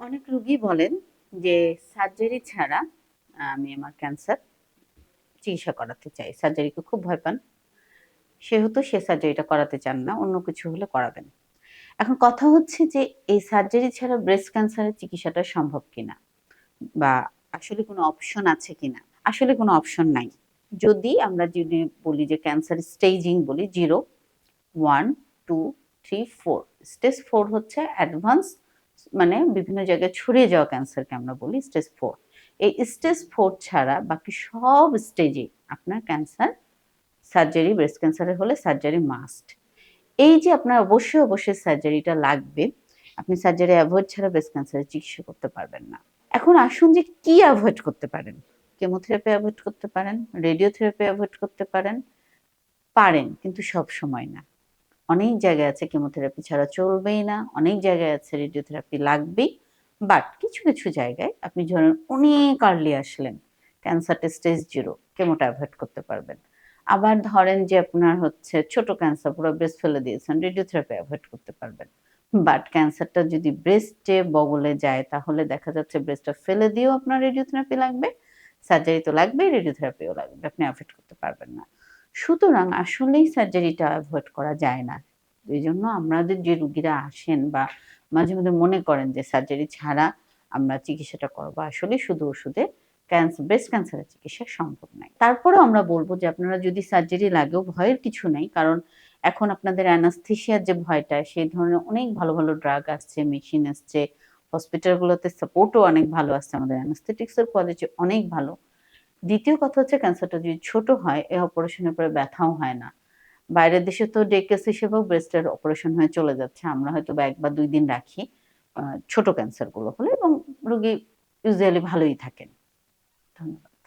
অনেক রুগী বলেন যে সার্জারি ছাড়া আমি আমার ক্যান্সার চিকিৎসা করাতে চাই। সার্জারিকে খুব ভয় পান। সেহেতু সে সার্জারিটা করাতে চান না, অন্য কিছু হলে করাবেন। এখন কথা হচ্ছে যে এই সার্জারি ছাড়া ব্রেস্ট ক্যান্সারের চিকিৎসাটা সম্ভব কিনা? বা আসলে কোনো অপশন আছে কিনা? আসলে কোনো অপশন নাই। যদি আমরা যদি বলি যে ক্যান্সার স্টেজিং বলি zero one two three four stage four হচ্ছে অ্যাডভান্স মানে বিভিন্ন জায়গায় ছড়িয়ে যাওয়া ক্যান্সারকে আমরা বলি স্টেজ ফোর। এই স্টেজ ফোর ছাড়া বাকি সব স্টেজে আপনার ক্যান্সার, সার্জারি ব্রেস্ট ক্যান্সারের হলে সার্জারি মাস্ট এই যে আপনার অবশ্যই অবশ্যই সার্জারিটা লাগবে, আপনি সার্জারি অ্যাভয়েড ছাড়া ব্রেস্ট ক্যান্সারের চিকিৎসা করতে পারবেন না। এখন আসুন যে কি অ্যাভয়েড করতে পারেন? কেমোথেরাপি অ্যাভয়েড করতে পারেন রেডিওথেরাপি অ্যাভয়েড করতে পারেন পারেন, কিন্তু সব সময় না। অনেক জায়গায় আছে কেমোথেরাপি ছাড়া চলবেই না, অনেক জায়গায় আছে রেডিওথেরাপি লাগবেই বাট কিছু কিছু জায়গায় আপনি ধরেন অনেক আর্লি আসলেন ক্যান্সারটা স্টেজ জিরো কেমোটা অ্যাভয়েড করতে পারবেন। আবার ধরেন যে আপনার হচ্ছে ছোট ক্যান্সার পুরো ব্রেস্ট ফেলে দিয়েছেন রেডিওথেরাপি অ্যাভয়েড করতে পারবেন। বাট ক্যান্সারটা যদি ব্রেস্টে বগলে যায়, তাহলে দেখা যাচ্ছে ব্রেস্টটা ফেলে দিয়েও আপনার রেডিওথেরাপি লাগবে সার্জারি তো লাগবেই রেডিওথেরাপিও লাগবে, আপনি অ্যাভয়েড করতে পারবেন না। সুতরাং আসলেই সার্জারিটা অ্যাভয়েড করা যায় না। এই জন্য আমাদের যে রুগীরা আসেন বা মাঝে মধ্যে মনে করেন যে সার্জারি ছাড়া আমরা চিকিৎসাটা করব আসলে শুধু ওষুধে ক্যান্সার ব্রেস্ট ক্যান্সারের চিকিৎসা সম্ভব নয়। তারপরেও আমরা বলব যে আপনারা যদি সার্জারি লাগেও ভয়ের কিছু নেই, কারণ এখন আপনাদের অ্যানাস্থেশিয়ার যে ভয়টা, সেই ধরনের অনেক ভালো ভালো ড্রাগ আসছে মেশিন আসছে হসপিটালগুলোতে সাপোর্টও অনেক ভালো আসছে, আমাদের অ্যানাস্থেটিক্সের কোয়ালিটি অনেক ভালো। দ্বিতীয় কথা হচ্ছে ক্যান্সারটা যদি ছোট হয়, এ অপারেশনের পরে ব্যথাও হয় না। বাইরের দেশে তো ডেকেস হিসেবেও ব্রেস্টের অপারেশন হয়ে চলে যাচ্ছে। আমরা হয়তো বা এক বা দুই দিন রাখি ছোট ক্যান্সারগুলো হলে এবং রুগী ইউজুয়ালি ভালোই থাকেন। ধন্যবাদ।